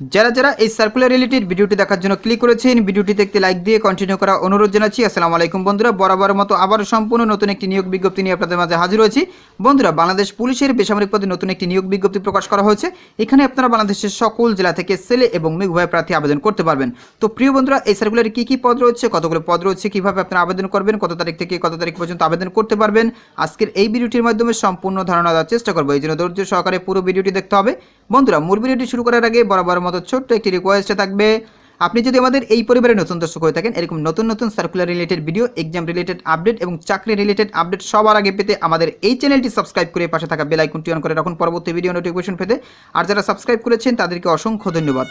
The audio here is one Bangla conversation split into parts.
যারা যারা এই সার্কুলার রিলেটেড ভিডিওটি দেখার জন্য ক্লিক করেছেন ভিডিওটি দেখতে লাইক দিয়ে কন্টিনিউ করা অনুরোধ জানাচ্ছি। আসসালামু আলাইকুম বন্ধুরা, বরাবর মতো আবারও সম্পূর্ণ নতুন একটি নিয়োগ বিজ্ঞপ্তি নিয়ে আপনাদের মাঝে হাজির হয়েছি। বন্ধুরা, বাংলাদেশ পুলিশের বেসামরিক পদে নতুন একটি নিয়োগ বিজ্ঞপ্তি প্রকাশ করা হয়েছে। এখানে আপনারা বাংলাদেশের সকল জেলা থেকে ছেলে এবং মেঘ উভয় প্রার্থী আবেদন করতে পারবেন। তো প্রিয় বন্ধুরা, এই সার্কুলারে কী কী পদ রয়েছে, কতগুলো পদ রয়েছে, কীভাবে আপনারা আবেদন করবেন, কত তারিখ থেকে কত তারিখ পর্যন্ত আবেদন করতে পারবেন, আজকের এই ভিডিওটির মাধ্যমে সম্পূর্ণ ধারণা দেওয়ার চেষ্টা করব। এই জন্য ধৈর্য সহকারে পুরো ভিডিওটি দেখতে হবে। বন্ধুরা, মূল ভিডিওটি শুরু করার আগে বরাবর মতো ছোট্ট একটি রিকোয়েস্ট থাকবে, আপনি যদি আমাদের এই পরিবারে নতুন দর্শক হয়ে থাকেন, এরকম নতুন নতুন circular related video exam related update এবং চাকরি রিলেটেড আপডেট সবার আগে পেতে আমাদের এই চ্যানেলটি সাবস্ক্রাইব করে পাশে থাকা বেল আইকনটি অন করে রাখুন পরবর্তী ভিডিও নোটিফিকেশন পেতে। আর যারা সাবস্ক্রাইব করেছেন, তাদেরকে অসংখ্য ধন্যবাদ।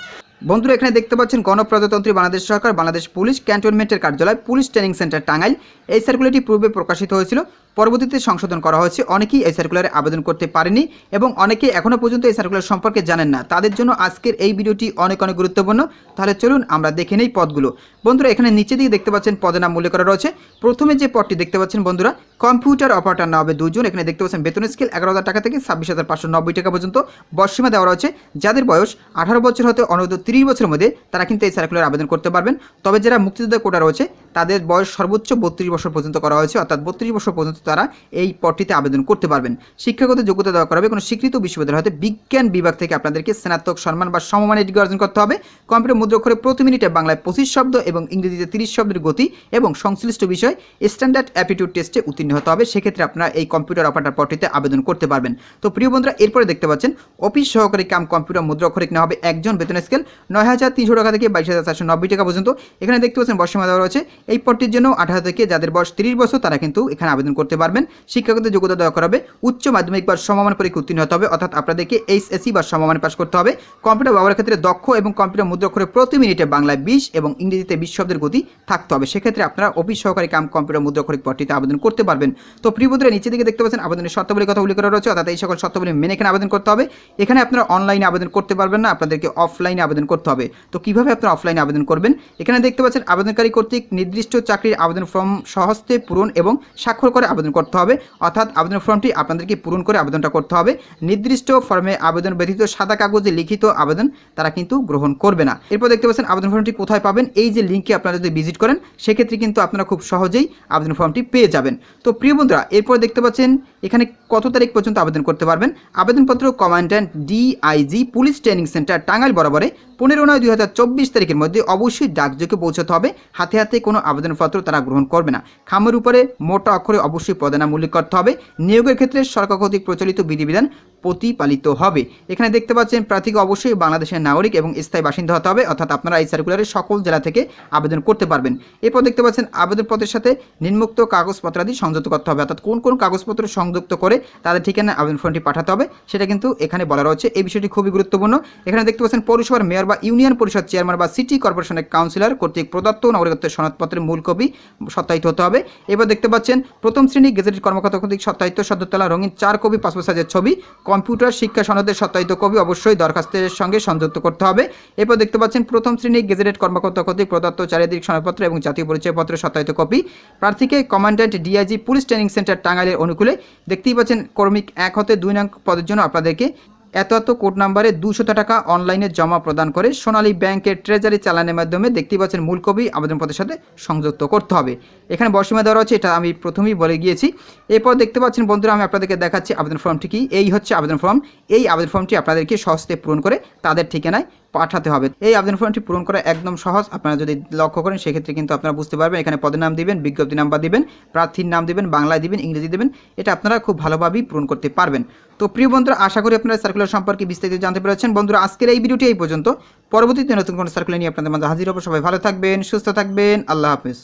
বন্ধুরা, এখানে দেখতে পাচ্ছেন গণপ্রজাতন্ত্রী বাংলাদেশ সরকার, বাংলাদেশ পুলিশ ক্যান্টনমেন্টের কার্যালয়, পুলিশ ট্রেনিং সেন্টার টাঙ্গাইল। এই সার্কুলারটি পূর্বে প্রকাশিত হয়েছিল পরবর্তীতে সংশোধন করা হয়েছে। অনেকেই এই সার্কুলারে আবেদন করতে পারেনি এবং অনেকে এখনও পর্যন্ত এই সার্কুলার সম্পর্কে জানেন না। তাদের জন্য আজকের এই ভিডিওটি অনেক অনেক গুরুত্বপূর্ণ। তাহলে চলুন আমরা দেখে নেই পদগুলো। বন্ধুরা, এখানে নিচে দিকে দেখতে পাচ্ছেন পদের নাম উল্লেখ করা রয়েছে। প্রথমে যে পদটি দেখতে পাচ্ছেন বন্ধুরা কম্পিউটার অপারেটর হবে দুজন। এখানে দেখতে পাচ্ছেন বেতন স্কেল এগারো হাজার টাকা থেকে ছাব্বিশ হাজার পাঁচশো নব্বই টাকা পর্যন্ত বয়সীমা দেওয়া রয়েছে। যাদের বয়স আঠারো বছর হতে অনূর্ধ্ব তিরিশ বছরের মধ্যে, তারা কিন্তু এই সার্কুলার আবেদন করতে পারবেন। তবে যারা মুক্তিযোদ্ধা কোটা রয়েছে, তাদের বয়স সর্বোচ্চ বত্রিশ বছর পর্যন্ত করা হয়েছে। অর্থাৎ বত্রিশ বছর পর্যন্ত তারা এই পদটিতে আবেদন করতে পারবেন। শিক্ষাগত যোগ্যতা দেওয়া করা হবে। কোনো স্বীকৃত বিশ্ববিদ্যালয় হতে বিজ্ঞান বিভাগ থেকে আপনাদেরকে স্নাতক সম্মান বা সমমানের ডিগ্রি অর্জন করতে হবে। কম্পিউটার মুদ্রাক্ষরে প্রতি মিনিটে বাংলায় পঁচিশ শব্দ এবং ইংরেজিতে তিরিশ শব্দের গতি এবং সংশ্লিষ্ট বিষয় স্ট্যান্ডার্ড অ্যাপিটিউড টেস্টে উত্তীর্ণ হতে হবে, সেক্ষেত্রে আপনারা এই কম্পিউটার অপারেটর পদটিতে আবেদন করতে পারবেন। তো প্রিয় বন্ধুরা, এরপরে দেখতে পাচ্ছেন অফিস সহকারী কাম কম্পিউটার মুদ্রাক্ষরিক নেওয়া হবে একজন বেতন স্কেল নয় হাজার তিনশো টাকা থেকে বাইশ হাজার চারশো নব্বই টাকা পর্যন্ত। এখানে দেখতে পাচ্ছেন বয়সীমা দেওয়া রয়েছে। এই পদটির জন্য আঠারো থেকে যাদের বয়স তিরিশ বছর, তারা কিন্তু এখানে আবেদন করতে পারবেন। শিক্ষাগত যোগ্যতা দেওয়া করা হবে, উচ্চ মাধ্যমিক বা সমমান পরীক্ষা উত্তীর্ণ হতে হবে, অর্থাৎ আপনাদেরকে এইচএসসি বা সমমান পাস করতে হবে। কম্পিউটার ব্যবহারের ক্ষেত্রে দক্ষ এবং কম্পিউটার মুদ্রাক্ষরে প্রতি মিনিটে বাংলায় বিশ এবং ইংরেজিতে বিশ শব্দের গতি থাকতে হবে। সেক্ষেত্রে আপনারা অফিস সহকারী কাম কম্পিউটার মুদ্রাক্ষরিক পদটিতে আবেদন করতে পারবেন। তো প্রিয় বন্ধুরা নিচে দিকে দেখতে পাচ্ছেন আবেদনের শর্তাবলীর কথা উল্লেখ করা রয়েছে, অর্থাৎ এই সকল শর্তাবলী মেনে এখানে আবেদন করতে হবে। এখানে আপনারা অনলাইনে আবেদন করতে পারবেন না, আপনাদেরকে অফলাইনে আবেদন করতে হবে। তো কীভাবে আপনারা অফলাইনে আবেদন করবেন? এখানে দেখতে পাচ্ছেন আবেদনকারী কর্তৃক নির্দিষ্ট চাকরির আবেদন ফর্ম সহস্তে পূরণ এবং স্বাক্ষর করে আবেদন করতে হবে। অর্থাৎ আবেদন ফর্মটি আপনাদেরকে পূরণ করে আবেদনটা করতে হবে। নির্দিষ্ট ফর্মে আবেদন ব্যতীত সাদা কাগজে লিখিত আবেদন তারা কিন্তু গ্রহণ করবে না। এরপর দেখতে পাচ্ছেন আবেদন ফর্মটি কোথায় পাবেন? এই যে লিঙ্কে আপনারা যদি ভিজিট করেন, সেক্ষেত্রে কিন্তু আপনারা খুব সহজেই আবেদন ফর্মটি পেয়ে যাবেন। তো প্রিয় বন্ধুরা, এরপর দেখতে পাচ্ছেন এখানে কত তারিখ পর্যন্ত আবেদন করতে পারবেন। আবেদনপত্র commandant DIG police training centre, Tangail বরাবরে। পনেরো নয় দুই হাজার চব্বিশ তারিখের মধ্যে অবশ্যই ডাকযোগে পৌঁছাতে হবে। হাতে হাতে কোনো আবেদনপত্র তারা গ্রহণ করবে না। খামের উপরে মোটা অক্ষরে অবশ্যই পদনাম উল্লেখ করতে হবে। নিয়োগের ক্ষেত্রে সরকার কর্তৃক প্রচলিত বিধিবিধান প্রতিপালিত হবে। এখানে দেখতে পাচ্ছেন, প্রার্থীকে অবশ্যই বাংলাদেশের নাগরিক এবং স্থায়ী বাসিন্দা হতে হবে। অর্থাৎ আপনারা এই সার্কুলারের সকল জেলা থেকে আবেদন করতে পারবেন। এরপর দেখতে পাচ্ছেন, আবেদনপত্রের সাথে নিম্মুক্ত কাগজপত্রাদি সংযুক্ত করতে হবে। অর্থাৎ কোন কোন কাগজপত্র সংযুক্ত করে তাদের ঠিকানা আবেদন ফর্মটি পাঠাতে হবে, সেটা কিন্তু এখানে বলা রয়েছে। এই বিষয়টি খুবই গুরুত্বপূর্ণ। এখানে দেখতে পাচ্ছেন, পৌরসভার মেয়র বা ইউনিয়ন পরিষদ চেয়ারম্যান বা সিটি কর্পোরেশনের কাউন্সিলর কর্তৃক প্রদত্ত নাগরিকত্বের সনদপত্রের মূল কপি সত্যায়িত হতে হবে। এবার দেখতে পাচ্ছেন, প্রথম শ্রেণি গেজেটেড কর্মকর্তা কর্তৃক সত্যায়িত সদ্যতলা রঙিন চার কপি পাসপোর্ট সাইজের ছবি, কম্পিউটার শিক্ষা সনদের সত্যায়িত কপি অবশ্যই দরখাস্তের সঙ্গে সংযুক্ত করতে হবে। এরপর দেখতে পাচ্ছেন, প্রথম শ্রেণি গেজেটেড কর্মকর্তা কর্তৃক প্রদত্ত চারিদিক সনদপত্র এবং জাতীয় পরিচয়পত্রের সত্যায়িত কপি। প্রার্থীকে commandant DIG police training centre টাঙ্গাইলের অনুকূলে। দেখতেই পাচ্ছেন কর্মিক এক হতে দুই নং পদের জন্য আপনাদেরকে এত এত কোড নাম্বারে দুশত টাকা অনলাইনে জমা প্রদান করে সোনালী ব্যাংকের ট্রেজারি চালানের মাধ্যমে দেখতে পাচ্ছেন মূল কপি আবেদনপত্রের সাথে সংযুক্ত করতে হবে। এখানে বর্ষমা দেওয়া আছে এটা আমি প্রথমেই বলে গিয়েছি। এরপর দেখতে পাচ্ছেন, বন্ধুরা, আমি আপনাদেরকে দেখাচ্ছি আবেদন ফর্মটি কি। এই হচ্ছে আবেদন ফর্ম। এই আবেদন ফর্মটি আপনাদেরকে সস্তে পূরণ করে তাদের ঠিকানায় পাঠাতে হবে। এই আবেদন ফর্মটি পূরণ করা একদম সহজ। আপনারা যদি লক্ষ্য করেন, সেক্ষেত্রে কিন্তু আপনারা বুঝতে পারবেন, এখানে পদের নাম দিবেন, বিজ্ঞপ্তি নাম্বার দিবেন, প্রার্থীর নাম দিবেন, বাংলায় দিবেন, ইংরেজি দিবেন। এটা আপনারা খুব ভালোভাবেই পূরণ করতে পারবেন। তো প্রিয় বন্ধুরা, আশা করি আপনারা সার্কুলার সম্পর্কে বিস্তারিত জানতে পেরেছেন। বন্ধুরা, আজকের এই ভিডিওটি এই পর্যন্ত। পরবর্তীতে নতুন কোনো সার্কুলার নিয়ে আপনাদের মাঝে হাজির হব। সবাই ভালো থাকবেন, সুস্থ থাকবেন। আল্লাহ হাফিজ।